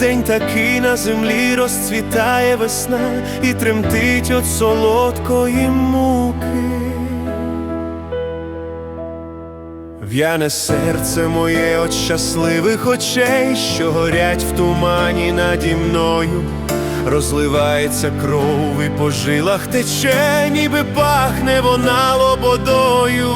День такий на землі розцвітає весна і тремтить от солодкої муки. В'яне серце моє от щасливих очей, що горять в тумані наді мною. Розливається кров і по жилах тече, ніби пахне вона лободою.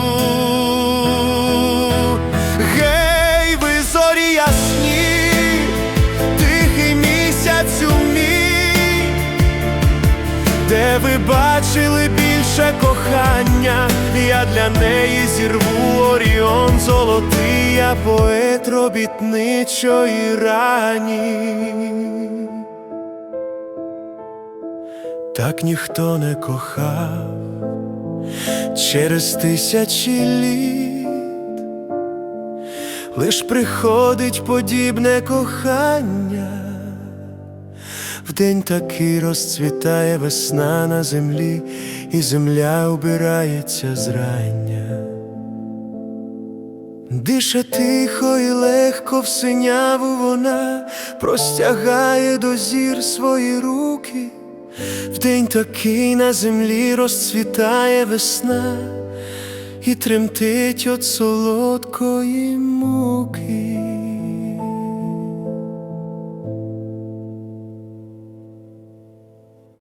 Ви бачили більше кохання, я для неї зірву оріон золотий, я поет робітничої рані. Так ніхто не кохав через тисячі літ, лиш приходить подібне кохання, в день такий розцвітає весна на землі, і земля убирається зрання. Дише тихо і легко в синяву вона простягає до зір свої руки. В день такий на землі розцвітає весна і тремтить от солодкої муки.